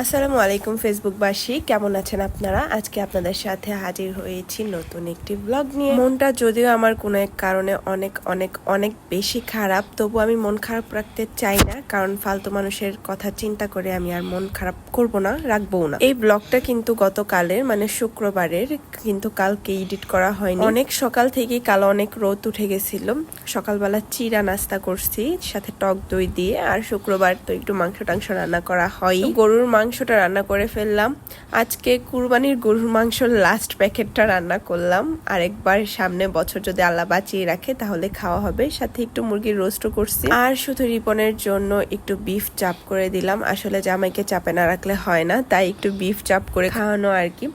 আসসালামু আলাইকুম, ফেসবুকবাসী। কেমন আছেন আপনারা? আজকে আপনাদের সাথে হাজির হয়েছি নতুন একটি ব্লগ নিয়ে। মনটা যদিও আমার কোনো এক কারণে অনেক অনেক অনেক বেশি খারাপ, তবু আমি মন খারাপ রাখতে চাই না, কারণ ফালতু মানুষের কথা চিন্তা করে আমি আর মন খারাপ করব না রাখব না। এই ব্লগটা কিন্তু গতকালের মানে শুক্রবারের, কিন্তু কালকে এডিট করা হয়নি। অনেক সকাল থেকেই কাল অনেক রোদ উঠে গেছিল। সকালবেলা চিরা নাস্তা করছি, সাথে টক দই দিয়ে, আর শুক্রবার তো একটু মাংস টাংস রান্না করা হয়। গরুর মাংসটা রান্না করে ফেললাম। আজকে কুরবানির গরুর মাংসর লাস্ট প্যাকেটটা রান্না করলাম। আরেকবার সামনে বছর যদি আল্লাহ বাঁচিয়ে রাখে, তাহলে খাওয়া হবে। সাথে একটু মুরগির রোস্টও করছি। আর শুধু রিপনের জন্য একটু বিফ চাপ করে দিলাম। আসলে জামাইকে চাপে না রাখলে হয় না, তাই একটু বিফ চাপ করে খাওয়ানো আর কি।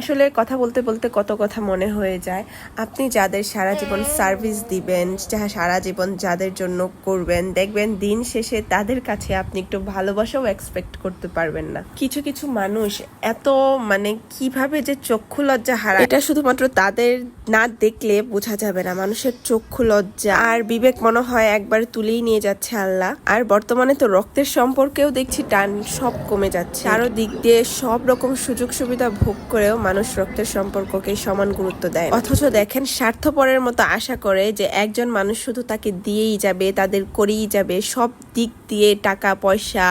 আসলে কথা বলতে বলতে কত কথা মনে হয়ে যায়। আপনি যাদের সারা জীবন সার্ভিস দিবেন, যাহা সারা জীবন যাদের জন্য করবেন, দেখবেন দিন শেষে তাদের কাছে আপনি একটু ভালোবাসাও এক্সপেক্ট করতে পারবেন না। কিছু কিছু মানুষ এত মানে কীভাবে যে চক্ষু লজ্জা হারা এটা শুধুমাত্র তাদের না দেখলে বোঝা যাবে না। মানুষের চক্ষু লজ্জা আর বিবেক মনে হয় একবার তুলেই নিয়ে যাচ্ছে আল্লাহ। আর বর্তমানে তো রক্তের সম্পর্কেও দেখছি টান সব কমে যাচ্ছে। আরও দিক দিয়ে সব রকম সুযোগ সুবিধা ভোগ করেও মানুষ রক্তের সম্পর্ককে সমান গুরুত্ব দেয় অথচ দেখেন, স্বার্থপরের মতো আশা করে যে একজন মানুষ শুধু তাকে দিয়েই যাবে, তাদের করেই যাবে, সব দিক দিয়ে টাকা, পয়সা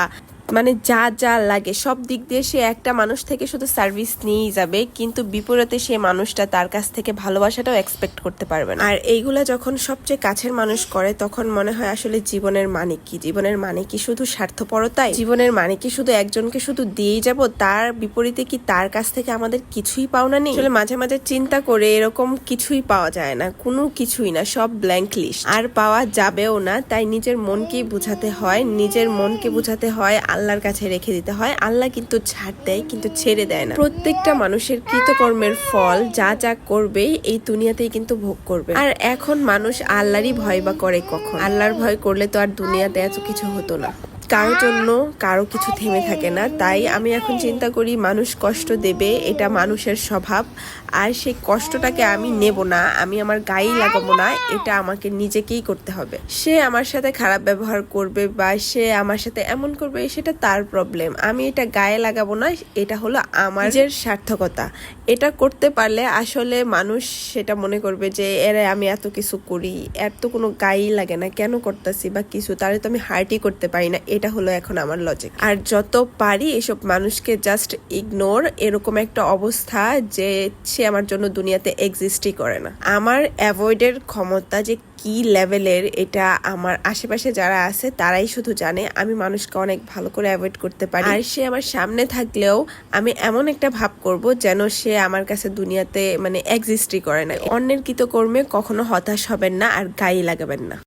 মানে যা যা লাগে, সব দিক দিয়ে সে একটা মানুষ থেকে শুধু সার্ভিস নিয়েই যাবে, কিন্তু বিপরীতে সে মানুষটা তার কাছ থেকে ভালোবাসাটাও এক্সপেক্ট করতে পারবে না। আর এইগুলা যখন সবচেয়ে কাছের মানুষ করে, তখন মনে হয় আসলে জীবনের মানে কি? জীবনের মানে কি শুধু স্বার্থপরতাই? জীবনের মানে কি শুধু একজনকে শুধু দিয়েই যাব? তার বিপরীতে কি তার কাছ থেকে আমাদের কিছুই পাওনা নেই? আসলে মাঝে মাঝে চিন্তা করে এরকম কিছুই পাওয়া যায় না, কোনো কিছুই না, সব ব্ল্যাঙ্ক লিস্ট আর পাওয়া যাবেও না, তাই নিজের মনকেই বুঝাতে হয়, নিজের মনকে বুঝাতে হয় আল্লাহর কাছে রেখে দিতে হয়। আল্লাহ কিন্তু ছাড় দেয়, কিন্তু ছেড়ে দেয় না। প্রত্যেকটা মানুষের কৃতকর্মের ফল যা যা করবে, এই দুনিয়াতেই কিন্তু ভোগ করবে। আর এখন মানুষ আল্লাহরই ভয় বা করে কখন? আল্লাহর ভয় করলে তো আর দুনিয়াতে এত কিছু হতো না। কারোর জন্য কারও কিছু থেমে থাকে না। তাই আমি এখন চিন্তা করি মানুষ কষ্ট দেবে এটা মানুষের স্বভাব। আর সেই কষ্টটাকে আমি নেব না আমি আমার গায়ে লাগাবো না এটা আমাকে নিজেকেই করতে হবে। সে আমার সাথে খারাপ ব্যবহার করবে বা সে আমার সাথে এমন করবে সেটা তার প্রবলেম আমি এটা গায়ে লাগাবো না এটা হলো আমার নিজের সার্থকতা। এটা করতে পারলে আসলে মানুষ সেটা মনে করবে যে এর আমি এত কিছু করি এত কোনো গায়েই লাগে না কেন করতেছি বা কিছু? তাহলে তো আমি হার্টই করতে পারি না। এটা হলো এখন আমার লজিক আর যত পারি এসব মানুষকে জাস্ট ইগনোর এরকম একটা অবস্থা যে সে আমার জন্য দুনিয়াতে এক্সিস্টই করে না। আমার অ্যাভয়েডের ক্ষমতা যে কি লেভেলের এটা আমার আশেপাশে যারা আছে তারাই শুধু জানে, আমি মানুষকে অনেক ভালো করে অ্যাভয়েড করতে পারি। আর সে আমার সামনে থাকলেও আমি এমন একটা ভাব করব যেন সে আমার কাছে দুনিয়াতে মানে এক্সিস্টই করে না। অন্যের কৃতকর্মে কখনো হতাশ হবেন না আর গায়ে লাগাবেন না।